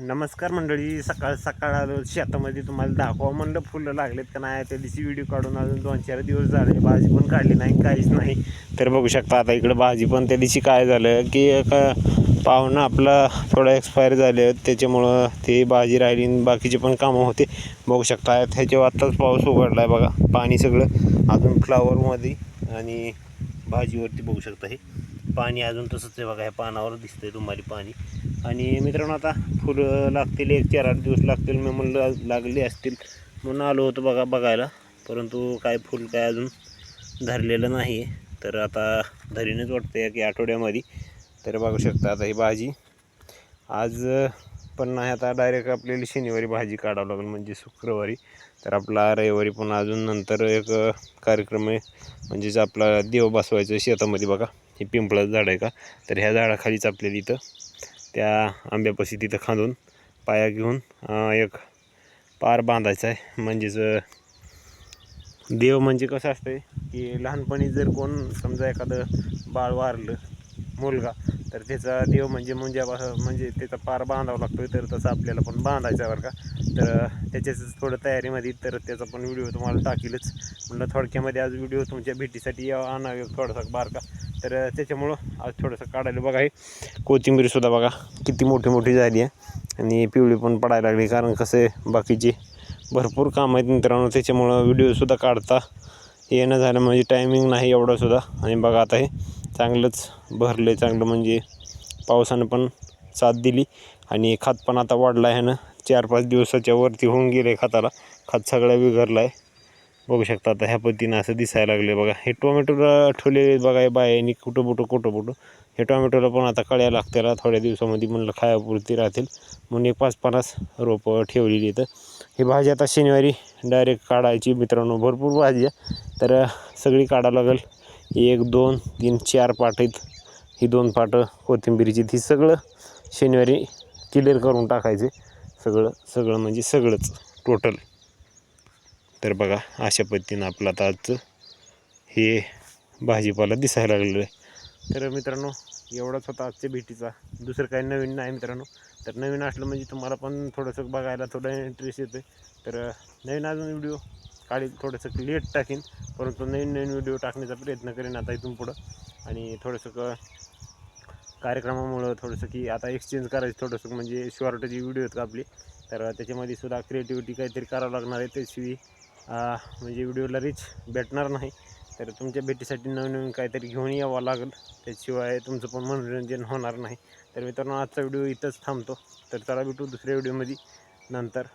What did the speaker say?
नमस्कार मंडळी सकाळ सकाळ आलो शेतामध्ये तुम्हाला दाखवा म्हणलं फुलं लागलेत का नाही त्या दिवशी व्हिडिओ काढून अजून दोन चार दिवस झाले भाजी पण काढली नाही काहीच नाही. तर बघू शकता आता इकडं भाजी पण त्या दिवशी काय झालं की एक पाहुणं आपला थोडं एक्सपायर झाले त्याच्यामुळं ते भाजी राहिली आणि बाकीचे पण कामं होते. बघू शकता ह्याच्यावर आत्ताच पाऊस उघडला आहे बघा पाणी सगळं अजून फ्लावरमध्ये आणि भाजीवरती बघू शकता हे. पाणी अजून तसंच आहे बघा ह्या पानावर दिसतंय तुम्हाला पाणी. आणि मित्रांनो आता फुलं लागतील एक चार आठ दिवस लागतील मी म्हणलं लागले असतील. म्हणून आलो होतो बघा बघायला. परंतु काय फुल काय अजून धरलेलं नाही तर आता धरीनच वाटतं की आठवड्यामध्ये. तर बघू शकता आता ही भाजी. आज पण नाही आता डायरेक्ट आपल्याला शनिवारी भाजी काढावं लागेल म्हणजे शुक्रवारी. तर आपला रविवारी पण अजून नंतर एक कार्यक्रम आहे. म्हणजेच आपला देव बसवायचं शेतामध्ये बघा. हे पिंपळाचं झाड आहे का? तर ह्या झाडाखालीच आपल्याला इथं. त्या आंब्यापाशी तिथं खांदून पाया घेऊन एक पार बांधायचा आहे. म्हणजेच देव म्हणजे कसं असतंय की लहानपणी जर कोण समजा एखादं बाळ वारलं मुलगा तर त्याचा देव म्हणजे म्हणजे म्हणजे त्याचा पार बांधावा लागतो तर तसं आपल्याला पण बांधायचा आहे बरं का. तर त्याच्याच थोडं तयारीमध्ये तर त्याचा पण व्हिडिओ तुम्हाला टाकीलच. म्हणलं थोडक्यामध्ये आज व्हिडिओ तुमच्या भेटीसाठी या- आणावे थोडासा बारका. तर त्याच्यामुळं आज थोडंसं काढायला बघा हे. कोथिंबीरसुद्धा बघा किती मोठी मोठी झाली आहे. आणि पिवळी पण पडायला लागली कारण कसं आहे बाकीचे भरपूर काम आहेत मित्रांनो. त्याच्यामुळं व्हिडिओसुद्धा काढता येणं झालं म्हणजे टायमिंग नाही एवढंसुद्धा आणि बघा आता हे चांगलंच भरलं चांगलं म्हणजे पावसानं पण साथ दिली. आणि खात पण आता वाढला आहे ना चार पाच दिवसाच्या वरती होऊन गेले खताला. खात सगळं बिघडलं आहे बघू शकता आता ह्या पद्धतीनं असं दिसायला लागले बघा. हे टोमॅटोला ठेवलेले बघा हे बायांनी कुठं बुटं कुठं बुटं. हे टोमॅटोला पण आता कळ्या लागत्याला थोड्या दिवसामध्ये म्हणलं खायापुरती राहतील. म्हणून एक पाच पन्नास रोपं ठेवलेली तर ही भाजी आता शनिवारी डायरेक्ट काढायची मित्रांनो भरपूर भाजी आहे. तर सगळी काढावं लागेल. एक दोन तीन चार पाट आहेत. ही दोन पाटं कोथिंबीरीची ती सगळं शनिवारी क्लिअर करून टाकायचे. सगळं सगळं म्हणजे सगळंच टोटल तर बघा अशा पद्धतीनं आपलं आता आजचं हे भाजीपाला दिसायला लागलेलं आहे. तर मित्रांनो एवढाच होता आजच्या भेटीचा. दुसरं काही नवीन नाही मित्रांनो. तर नवीन असलं म्हणजे तुम्हाला पण थोडंसं बघायला थोडं इंटरेस्ट येतं तर नवीन अजून व्हिडिओ काढी थोडंसं लेट टाकीन. परंतु नवीन नवीन व्हिडिओ टाकण्याचा प्रयत्न करेन आता इथून पुढं. आणि थोडंसं क कार्यक्रमामुळं थोडंसं की आता एक्सचेंज करायचं थोडंसं म्हणजे शॉर्टची व्हिडिओ आहेत का आपली तर त्याच्यामध्ये सुद्धा क्रिएटिव्हिटी काहीतरी करावं लागणार आहे. त्याशिवाय म्हणजे व्हिडिओला रीच भेटणार नाही. तर तुमच्या भेटीसाठी नवीन नवीन काहीतरी घेऊन यावं लागेल. त्याशिवाय तुमचं पण मनोरंजन होणार नाही. तर मित्रांनो आजचा व्हिडिओ इथंच थांबतो. तर चला भेटू दुसऱ्या व्हिडिओमध्ये नंतर.